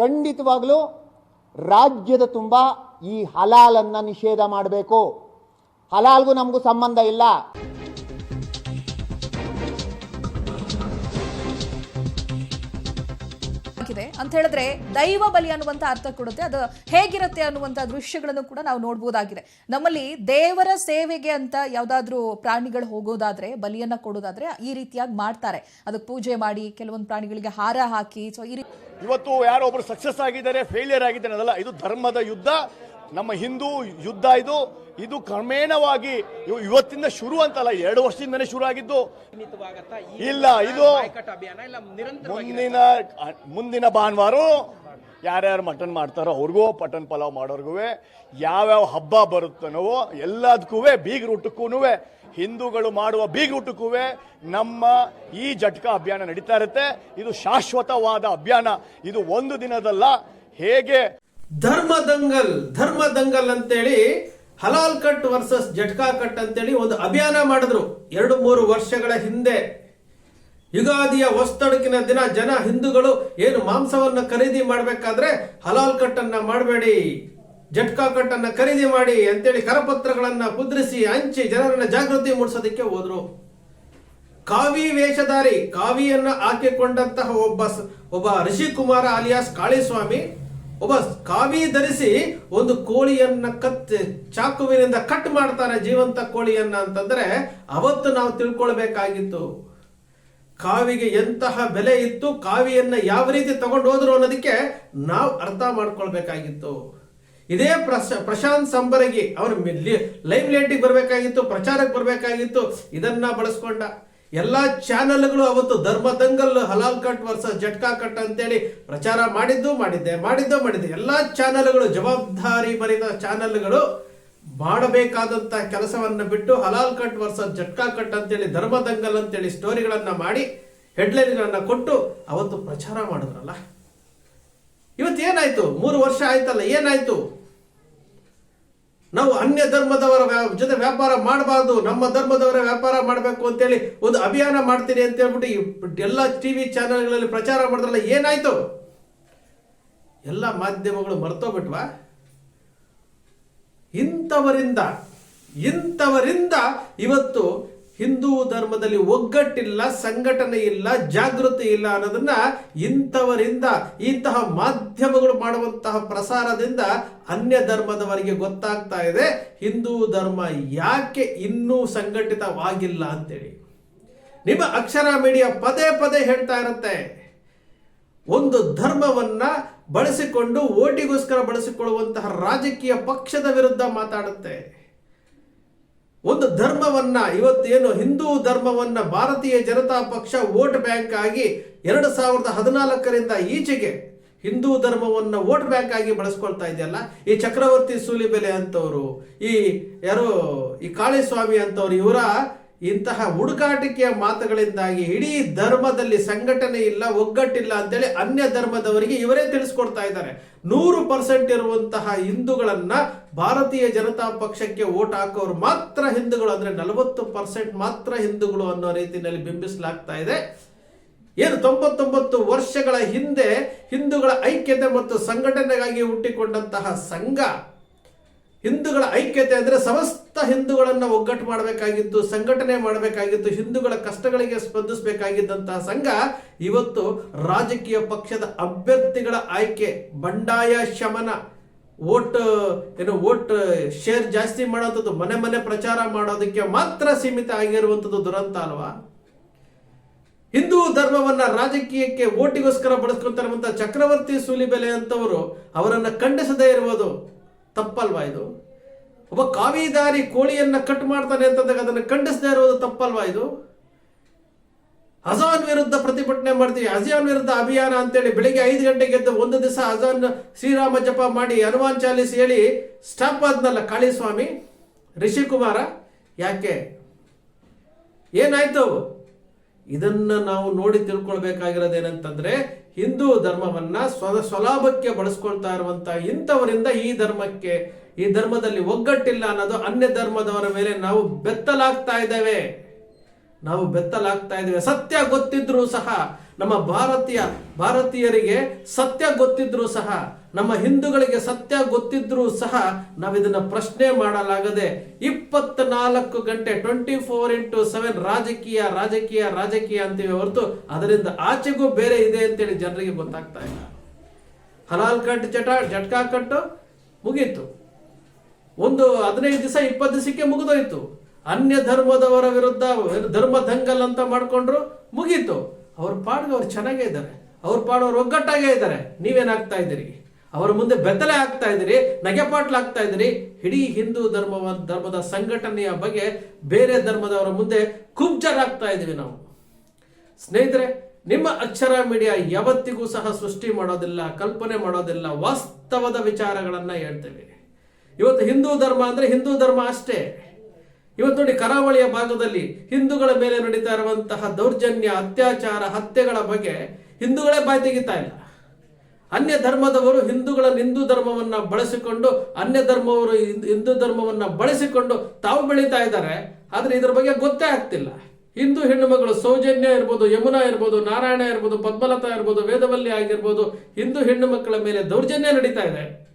ಖಂಡಿತವಾಗ್ಲೂ ರಾಜ್ಯದ ತುಂಬ ಈ ಹಲಾಲನ್ನು ನಿಷೇಧ ಮಾಡಬೇಕು. ಹಲಾಲ್ಗೂ ನಮಗೂ ಸಂಬಂಧ ಇಲ್ಲ. ಆಗಿದೆ ಅಂತ ಹೇಳಿದ್ರೆ ದೈವ ಬಲಿ ಅನ್ನುವಂತ ಅರ್ಥ ಕೊಡುತ್ತೆ. ಅದು ಹೇಗಿರುತ್ತೆ ಅನ್ನುವಂತ ದೃಶ್ಯಗಳನ್ನು ಕೂಡ ನಾವು ನೋಡಬಹುದಾಗಿದೆ ನಮ್ಮಲ್ಲಿ ದೇವರ ಸೇವೆಗೆ ಅಂತ ಯಾವ್ದಾದ್ರು ಪ್ರಾಣಿಗಳು ಹೋಗೋದಾದ್ರೆ, ಬಲಿಯನ್ನ ಕೊಡೋದಾದ್ರೆ ಈ ರೀತಿಯಾಗಿ ಮಾಡ್ತಾರೆ. ಅದಕ್ಕೆ ಪೂಜೆ ಮಾಡಿ, ಕೆಲವೊಂದು ಪ್ರಾಣಿಗಳಿಗೆ ಹಾರ ಹಾಕಿ, ಸೊ ಈ ಇವತ್ತು ಯಾರೋ ಒಬ್ರು ಸಕ್ಸಸ್ ಆಗಿದ್ದಾರೆ ಫೇಲಿಯರ್ ಆಗಿದ್ದಾರೆ ಅದಲ್ಲ ಇದು ಧರ್ಮದ ಯುದ್ಧ. ನಮ್ಮ ಹಿಂದೂ ಯುದ್ಧ ಇದು ಇದು ಕ್ರಮೇಣವಾಗಿ ಇವತ್ತಿಂದ ಶುರು ಅಂತಲ್ಲ ಎರಡು ವರ್ಷದಿಂದನೇ ಶುರು ಆಗಿದ್ದು. ಇಲ್ಲ ಇದು ಮುಂದಿನ ಮುಂದಿನ ಭಾನುವಾರ ಯಾರ್ಯಾರು ಮಟನ್ ಮಾಡ್ತಾರೋ ಅವ್ರಿಗೂ ಪಟನ್ ಪಲಾವ್ ಮಾಡೋರ್ಗೂ ಯಾವ್ಯಾವ ಹಬ್ಬ ಬರುತ್ತನೋ ಎಲ್ಲದಕ್ಕೂ ಬೀಗ್ರೂಟಕ್ಕೂ ಹಿಂದೂಗಳು ಮಾಡುವ ಬೀಗ್ರೂಟಕ್ಕೂ ನಮ್ಮ ಈ ಜಟ್ಕ ಅಭಿಯಾನ ನಡೀತಾ ಇರುತ್ತೆ. ಇದು ಶಾಶ್ವತವಾದ ಅಭಿಯಾನ. ಇದು ಒಂದು ದಿನದಲ್ಲ ಹೇಗೆ ಧರ್ಮ ದಂಗಲ್ ಧರ್ಮ ದಂಗಲ್ ಅಂತೇಳಿ ಹಲಾಲ್ ಕಟ್ ವರ್ಸಸ್ ಜಟ್ಕಾ ಕಟ್ ಅಂತೇಳಿ ಒಂದು ಅಭಿಯಾನ ಮಾಡಿದ್ರು. ಎರಡು ಮೂರು ವರ್ಷಗಳ ಹಿಂದೆ. ಯುಗಾದಿಯ ಹೊಸ್ತಡುಕಿನ ದಿನ ಜನ ಹಿಂದೂಗಳು ಏನು ಮಾಂಸವನ್ನು ಖರೀದಿ ಮಾಡಬೇಕಾದ್ರೆ ಹಲಾಲ್ ಕಟ್ಟನ್ನ ಮಾಡಬೇಡಿ, ಜಟ್ಕಾ ಕಟ್ಟನ್ನ ಖರೀದಿ ಮಾಡಿ ಅಂತೇಳಿ ಕರಪತ್ರಗಳನ್ನ ಮುದ್ರಿಸಿ ಹಂಚಿ ಜನರನ್ನ ಜಾಗೃತಿ ಮೂಡಿಸೋದಕ್ಕೆ ಹೋದ್ರು. ಕಾವಿ ವೇಷಧಾರಿ, ಕಾವಿಯನ್ನ ಹಾಕಿಕೊಂಡಂತಹ ಒಬ್ಬ ಒಬ್ಬ ಋಷಿಕುಮಾರ ಅಲಿಯಾಸ್ ಕಾಳಿಸ್ವಾಮಿ ಒಬ್ಬ ಕಾವಿ ಧರಿಸಿ ಒಂದು ಕೋಳಿಯನ್ನ ಕತ್ ಚಾಕುವಿನಿಂದ ಕಟ್ ಮಾಡ್ತಾರೆ ಜೀವಂತ ಕೋಳಿಯನ್ನ ಅಂತಂದ್ರೆ ಅವತ್ತು ನಾವು ತಿಳ್ಕೊಳ್ಬೇಕಾಗಿತ್ತು. ಕಾವಿಗೆ ಎಂತಹ ಬೆಲೆ ಇತ್ತು, ಕಾವಿಯನ್ನ ಯಾವ ರೀತಿ ತಗೊಂಡೋದ್ರು ಅನ್ನೋದಕ್ಕೆ ನಾವು ಅರ್ಥ ಮಾಡ್ಕೊಳ್ಬೇಕಾಗಿತ್ತು. ಇದೇ ಪ್ರಶ, ಪ್ರಶಾಂತ್ ಸಂಬರಗಿ ಅವರ ಲೈವ್ ಲೈಟಿಗೆ ಬರಬೇಕಾಗಿತ್ತು, ಪ್ರಚಾರಕ್ಕೆ ಬರಬೇಕಾಗಿತ್ತು, ಇದನ್ನ ಬಳಸ್ಕೊಂಡ. ಎಲ್ಲಾ ಚಾನೆಲ್ಗಳು ಅವತ್ತು ಧರ್ಮ ದಂಗಲ್ ಹಲಾಲ್ ಕಟ್ ವರ್ಸ ಜಟ್ಕಾ ಕಟ್ ಅಂತೇಳಿ ಪ್ರಚಾರ ಮಾಡಿದ್ದು, ಮಾಡಿದ್ದೆ ಮಾಡಿದ್ದು, ಮಾಡಿದ್ದೆ. ಎಲ್ಲಾ ಚಾನೆಲ್ಗಳು, ಜವಾಬ್ದಾರಿ ಬರಿದ ಚಾನೆಲ್ಗಳು ಮಾಡಬೇಕಾದಂತ ಕೆಲಸವನ್ನ ಬಿಟ್ಟು ಹಲಾಲ್ ಕಟ್ ವರ್ಸ ಜಟ್ಕಾ ಕಟ್ ಅಂತೇಳಿ, ಧರ್ಮ ದಂಗಲ್ ಅಂತೇಳಿ ಸ್ಟೋರಿಗಳನ್ನ ಮಾಡಿ, ಹೆಡ್ಲೈನ್ಗಳನ್ನು ಕೊಟ್ಟು ಅವತ್ತು ಪ್ರಚಾರ ಮಾಡಿದ್ರಲ್ಲ. ಇವತ್ತು ಏನಾಯ್ತು? ಮೂರು ವರ್ಷ ಆಯ್ತಲ್ಲ, ಏನಾಯ್ತು? ನಾವು ಅನ್ಯ ಧರ್ಮದವರ ಜೊತೆ ವ್ಯಾಪಾರ ಮಾಡಬಾರ್ದು, ನಮ್ಮ ಧರ್ಮದವರ ವ್ಯಾಪಾರ ಮಾಡಬೇಕು ಅಂತೇಳಿ ಒಂದು ಅಭಿಯಾನ ಮಾಡ್ತೀನಿ ಅಂತ ಹೇಳ್ಬಿಟ್ಟು ಎಲ್ಲ ಟಿ ಟಿವಿ ಚಾನೆಲ್ಗಳಲ್ಲಿ ಪ್ರಚಾರ ಮಾಡಿದ್ರಲ್ಲ ಏನಾಯ್ತು? ಎಲ್ಲ ಮಾಧ್ಯಮಗಳು ಮರ್ತೋಗ್ಬಿಟ್ವಾ? ಇಂಥವರಿಂದ ಇಂಥವರಿಂದ ಇವತ್ತು ಹಿಂದೂ ಧರ್ಮದಲ್ಲಿ ಒಗ್ಗಟ್ಟಿಲ್ಲ, ಸಂಘಟನೆ ಇಲ್ಲ, ಜಾಗೃತಿ ಇಲ್ಲ ಅನ್ನೋದನ್ನ ಇಂಥವರಿಂದ, ಇಂತಹ ಮಾಧ್ಯಮಗಳು ಮಾಡುವಂತಹ ಪ್ರಸಾರದಿಂದ ಅನ್ಯ ಧರ್ಮದವರಿಗೆ ಗೊತ್ತಾಗ್ತಾ ಇದೆ. ಹಿಂದೂ ಧರ್ಮ ಯಾಕೆ ಇನ್ನೂ ಸಂಘಟಿತವಾಗಿಲ್ಲ ಅಂತೇಳಿ. ನಿಮ್ಮ ಅಕ್ಷರ ಮೀಡಿಯಾ ಪದೇ ಪದೇ ಹೇಳ್ತಾ ಇರುತ್ತೆ. ಒಂದು ಧರ್ಮವನ್ನ ಬಳಸಿಕೊಂಡು ಓಟಿಗೋಸ್ಕರ ಬಳಸಿಕೊಳ್ಳುವಂತಹ ರಾಜಕೀಯ ಪಕ್ಷದ ವಿರುದ್ಧ ಮಾತಾಡುತ್ತೆ. ಒಂದು ಧರ್ಮವನ್ನ, ಇವತ್ತೇನು ಹಿಂದೂ ಧರ್ಮವನ್ನ ಭಾರತೀಯ ಜನತಾ ಪಕ್ಷ ವೋಟ್ ಬ್ಯಾಂಕ್ ಆಗಿ ಎರಡು ಸಾವಿರದ ಹದಿನಾಲ್ಕರಿಂದ ಈಚೆಗೆ ಹಿಂದೂ ಧರ್ಮವನ್ನ ವೋಟ್ ಬ್ಯಾಂಕ್ ಆಗಿ ಬಳಸ್ಕೊಳ್ತಾ ಇದೆಯಲ್ಲ, ಈ ಚಕ್ರವರ್ತಿ ಸೂಲಿಬೆಲೆ ಅಂತವರು, ಈ ಯಾರು, ಈ ಕಾಳಿಸ್ವಾಮಿ ಅಂತವ್ರು, ಇವರ ಇಂತಹ ಹುಡುಕಾಟಿಕೆಯ ಮಾತುಗಳಿಂದಾಗಿ ಇಡೀ ಧರ್ಮದಲ್ಲಿ ಸಂಘಟನೆ ಇಲ್ಲ, ಒಗ್ಗಟ್ಟಿಲ್ಲ ಅಂತೇಳಿ ಅನ್ಯ ಧರ್ಮದವರಿಗೆ ಇವರೇ ತಿಳಿಸ್ಕೊಡ್ತಾ ಇದ್ದಾರೆ. ನೂರು ಪರ್ಸೆಂಟ್ ಇರುವಂತಹ ಹಿಂದೂಗಳನ್ನ ಭಾರತೀಯ ಜನತಾ ಪಕ್ಷಕ್ಕೆ ಓಟ್ ಹಾಕೋರು ಮಾತ್ರ ಹಿಂದೂಗಳು ಅಂದ್ರೆ ನಲವತ್ತು ಪರ್ಸೆಂಟ್ ಮಾತ್ರ ಹಿಂದೂಗಳು ಅನ್ನೋ ರೀತಿಯಲ್ಲಿ ಬಿಂಬಿಸಲಾಗ್ತಾ ಇದೆ. ಏನು ತೊಂಬತ್ತೊಂಬತ್ತು ವರ್ಷಗಳ ಹಿಂದೆ ಹಿಂದೂಗಳ ಐಕ್ಯತೆ ಮತ್ತು ಸಂಘಟನೆಗಾಗಿ ಹುಟ್ಟಿಕೊಂಡಂತಹ ಸಂಘ, ಹಿಂದೂಗಳ ಐಕ್ಯತೆ ಅಂದ್ರೆ ಸಮಸ್ತ ಹಿಂದೂಗಳನ್ನ ಒಗ್ಗಟ್ಟು ಮಾಡಬೇಕಾಗಿತ್ತು ಸಂಘಟನೆ ಮಾಡಬೇಕಾಗಿತ್ತು ಹಿಂದೂಗಳ ಕಷ್ಟಗಳಿಗೆ ಸ್ಪಂದಿಸಬೇಕಾಗಿದ್ದಂತಹ ಸಂಘ ಇವತ್ತು ರಾಜಕೀಯ ಪಕ್ಷದ ಅಭ್ಯರ್ಥಿಗಳ ಆಯ್ಕೆ, ಬಂಡಾಯ ಶಮನ, ವೋಟ್, ಏನು ವೋಟ್ ಶೇರ್ ಜಾಸ್ತಿ ಮಾಡೋಂಥದ್ದು, ಮನೆ ಮನೆ ಪ್ರಚಾರ ಮಾಡೋದಕ್ಕೆ ಮಾತ್ರ ಸೀಮಿತ ಆಗಿರುವಂಥದ್ದು ದುರಂತ ಅಲ್ವಾ? ಹಿಂದೂ ಧರ್ಮವನ್ನ ರಾಜಕೀಯಕ್ಕೆ ಓಟಿಗೋಸ್ಕರ ಬಳಸ್ಕೊಂತ ಚಕ್ರವರ್ತಿ ಸೂಲಿಬೆಲೆ ಅಂತವರು ಅವರನ್ನ ಖಂಡಿಸದೇ ಇರುವುದು ತಪ್ಪಲ್ವಾ ಇದು? ಒಬ್ಬ ಕಾವಿದಾರಿ ಕೋಳಿಯನ್ನ ಕಟ್ ಮಾಡ್ತಾನೆ ಅಂತಂದಾಗ ಅದನ್ನು ಖಂಡಿಸದೇ ಇರೋದು ತಪ್ಪಲ್ವಾ ಇದು? ಅಜಾನ್ ವಿರುದ್ಧ ಪ್ರತಿಭಟನೆ ಮಾಡ್ತೀವಿ. ಅಜಾನ್ ವಿರುದ್ಧ ಅಭಿಯಾನ ಅಂತೇಳಿ ಬೆಳಿಗ್ಗೆ ಐದು ಗಂಟೆಗೆ ಎದ್ದು ಒಂದು ದಿವಸ ಅಜಾನ್ ಶ್ರೀರಾಮ ಜಪ ಮಾಡಿ, ಹನುಮಾನ್ ಚಾಲಿಸ್ ಹೇಳಿ, ಸ್ಟಾಪ್ ಆದ್ನಲ್ಲ ಕಾಳಿಸ್ವಾಮಿ, ರಿಷಿಕುಮಾರ, ಯಾಕೆ? ಏನಾಯ್ತು? ಇದನ್ನ ನಾವು ನೋಡಿ ತಿಳ್ಕೊಳ್ಬೇಕಾಗಿರೋದೇನಂತಂದ್ರೆ, ಹಿಂದೂ ಧರ್ಮವನ್ನ ಸ್ವ, ಸ್ವಲಾಭಕ್ಕೆ ಬಳಸ್ಕೊಳ್ತಾ ಇರುವಂತ ಇಂಥವರಿಂದ ಈ ಧರ್ಮಕ್ಕೆ ಈ ಧರ್ಮದಲ್ಲಿ ಒಗ್ಗಟ್ಟಿಲ್ಲ ಅನ್ನೋದು ಅನ್ಯ ಧರ್ಮದವರ ಮೇಲೆ ನಾವು ಬೆತ್ತಲಾಗ್ತಾ ಇದ್ದೇವೆ. ನಾವು ಬೆತ್ತಲಾಗ್ತಾ ಇದ್ದೇವೆ. ಸತ್ಯ ಗೊತ್ತಿದ್ರೂ ಸಹ ನಮ್ಮ ಭಾರತೀಯ, ಭಾರತೀಯರಿಗೆ ಸತ್ಯ ಗೊತ್ತಿದ್ರೂ ಸಹ, ನಮ್ಮ ಹಿಂದೂಗಳಿಗೆ ಸತ್ಯ ಗೊತ್ತಿದ್ರೂ ಸಹ ನಾವಿದನ್ನ ಪ್ರಶ್ನೆ ಮಾಡಲಾಗದೆ ಇಪ್ಪತ್ನಾಲ್ಕು ಗಂಟೆ ಟ್ವೆಂಟಿ ಫೋರ್ ಇಂಟು ಸೆವೆನ್ ರಾಜಕೀಯ ರಾಜಕೀಯ ರಾಜಕೀಯ ಅಂತೀವಿ ಹೊರತು ಅದರಿಂದ ಆಚೆಗೂ ಬೇರೆ ಇದೆ ಅಂತೇಳಿ ಜನರಿಗೆ ಗೊತ್ತಾಗ್ತಾ ಇಲ್ಲ. ಹಲಾಲ್ ಕಟ್ ಚಟ ಜಟ್ಕಾ ಕಟ್ಟು ಮುಗೀತು. ಒಂದು ಹದಿನೈದು ದಿವಸ, ಇಪ್ಪತ್ತು ದಿವಸಕ್ಕೆ ಮುಗಿದೋಯ್ತು. ಅನ್ಯ ಧರ್ಮದವರ ವಿರುದ್ಧ ಧರ್ಮ ದಂಗಲ್ ಅಂತ ಮಾಡ್ಕೊಂಡ್ರು, ಮುಗೀತು. ಅವ್ರ ಪಾಡ್ಗೆ ಅವ್ರು ಚೆನ್ನಾಗೇ ಇದ್ದಾರೆ. ಅವ್ರ ಪಾಡು ಅವ್ರು ಒಗ್ಗಟ್ಟಾಗೇ ಇದ್ದಾರೆ. ನೀವೇನಾಗ್ತಾ ಇದ್ದೀರಿ? ಅವರ ಮುಂದೆ ಬೆತ್ತಲೆ ಆಗ್ತಾ ಇದ್ದೀರಿ ನಗೆಪಾಟ್ಲಾಗ್ತಾ ಇದ್ದೀರಿ. ಇಡೀ ಹಿಂದೂ ಧರ್ಮವ, ಧರ್ಮದ ಸಂಘಟನೆಯ ಬಗ್ಗೆ ಬೇರೆ ಧರ್ಮದವರ ಮುಂದೆ ಕುಬ್ಜರಾಗ್ತಾ ಇದ್ದೀವಿ ನಾವು. ಸ್ನೇಹಿತರೆ, ನಿಮ್ಮ ಅಕ್ಷರ ಮೀಡಿಯಾ ಯಾವತ್ತಿಗೂ ಸಹ ಸೃಷ್ಟಿ ಮಾಡೋದಿಲ್ಲ, ಕಲ್ಪನೆ ಮಾಡೋದಿಲ್ಲ, ವಾಸ್ತವದ ವಿಚಾರಗಳನ್ನು ಹೇಳ್ತೇವೆ. ಇವತ್ತು ಹಿಂದೂ ಧರ್ಮ ಅಂದ್ರೆ ಹಿಂದೂ ಧರ್ಮ ಅಷ್ಟೇ. ಇವತ್ತು ನೋಡಿ ಕರಾವಳಿಯ ಭಾಗದಲ್ಲಿ ಹಿಂದೂಗಳ ಮೇಲೆ ನಡೀತಾ ಇರುವಂತಹ ದೌರ್ಜನ್ಯ, ಅತ್ಯಾಚಾರ, ಹತ್ಯೆಗಳ ಬಗ್ಗೆ ಹಿಂದೂಗಳೇ ಬಾಯಿ ತೆಗಿತಾ ಇಲ್ಲ. ಅನ್ಯ ಧರ್ಮದವರು ಹಿಂದೂಗಳ ಹಿಂದೂ ಧರ್ಮವನ್ನ ಬಳಸಿಕೊಂಡು, ಅನ್ಯ ಧರ್ಮವರು ಹಿಂದ್- ಧರ್ಮವನ್ನ ಬಳಸಿಕೊಂಡು ತಾವು ಬೆಳೀತಾ ಇದ್ದಾರೆ. ಆದ್ರೆ ಇದ್ರ ಬಗ್ಗೆ ಗೊತ್ತೇ ಆಗ್ತಿಲ್ಲ. ಹಿಂದೂ ಹೆಣ್ಣು ಮಗಳು ಸೌಜನ್ಯ ಇರ್ಬೋದು, ಯಮುನಾ ಇರ್ಬೋದು, ನಾರಾಯಣ ಇರ್ಬೋದು, ಪದ್ಮಲತಾ ಇರ್ಬೋದು, ವೇದವಲ್ಲಿ ಆಗಿರ್ಬೋದು, ಹಿಂದೂ ಹೆಣ್ಣು ಮಕ್ಕಳ ಮೇಲೆ ದೌರ್ಜನ್ಯ ನಡೀತಾ ಇದೆ.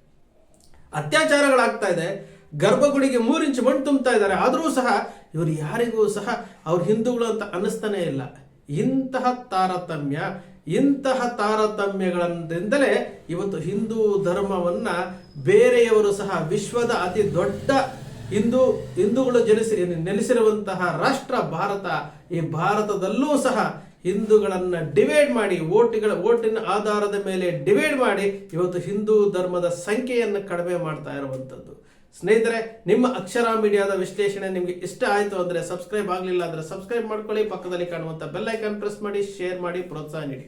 ಅತ್ಯಾಚಾರಗಳಾಗ್ತಾ ಇದೆ. ಗರ್ಭಗುಡಿಗೆ ಮೂರು ಇಂಚು ಮಣ್ಣು ತುಂಬ್ತಾ ಇದ್ದಾರೆ. ಆದರೂ ಸಹ ಇವರು ಯಾರಿಗೂ ಸಹ ಅವ್ರು ಹಿಂದೂಗಳು ಅಂತ ಅನ್ನಿಸ್ತಾನೆ ಇಲ್ಲ. ಇಂತಹ ತಾರತಮ್ಯ, ಇಂತಹ ತಾರತಮ್ಯಗಳಿಂದಲೇ ಇವತ್ತು ಹಿಂದೂ ಧರ್ಮವನ್ನು ಬೇರೆಯವರು ಸಹ ವಿಶ್ವದ ಅತಿ ದೊಡ್ಡ ಹಿಂದೂ, ಹಿಂದೂಗಳು ಜನಿಸಿ ನೆಲೆಸಿರುವಂತಹ ರಾಷ್ಟ್ರ ಭಾರತ, ಈ ಭಾರತದಲ್ಲೂ ಸಹ ಹಿಂದೂಗಳನ್ನ ಡಿವೈಡ್ ಮಾಡಿ, ಓಟ್ಗಳ, ಓಟಿನ ಆಧಾರದ ಮೇಲೆ ಡಿವೈಡ್ ಮಾಡಿ ಇವತ್ತು ಹಿಂದೂ ಧರ್ಮದ ಸಂಖ್ಯೆಯನ್ನು ಕಡಿಮೆ ಮಾಡ್ತಾ ಇರುವಂಥದ್ದು. ಸ್ನೇಹಿತರೆ, ನಿಮ್ಮ ಅಕ್ಷರ ಮೀಡಿಯಾದ ವಿಶ್ಲೇಷಣೆ ನಿಮಗೆ ಇಷ್ಟ ಆಯಿತು ಅಂದರೆ ಸಬ್ಸ್ಕ್ರೈಬ್ ಆಗಲಿಲ್ಲ ಅಂದರೆ ಸಬ್ಸ್ಕ್ರೈಬ್ ಮಾಡ್ಕೊಳ್ಳಿ. ಪಕ್ಕದಲ್ಲಿ ಕಾಣುವಂಥ ಬೆಲ್ ಐಕಾನ್ ಪ್ರೆಸ್ ಮಾಡಿ ಶೇರ್ ಮಾಡಿ, ಪ್ರೋತ್ಸಾಹ ನೀಡಿ.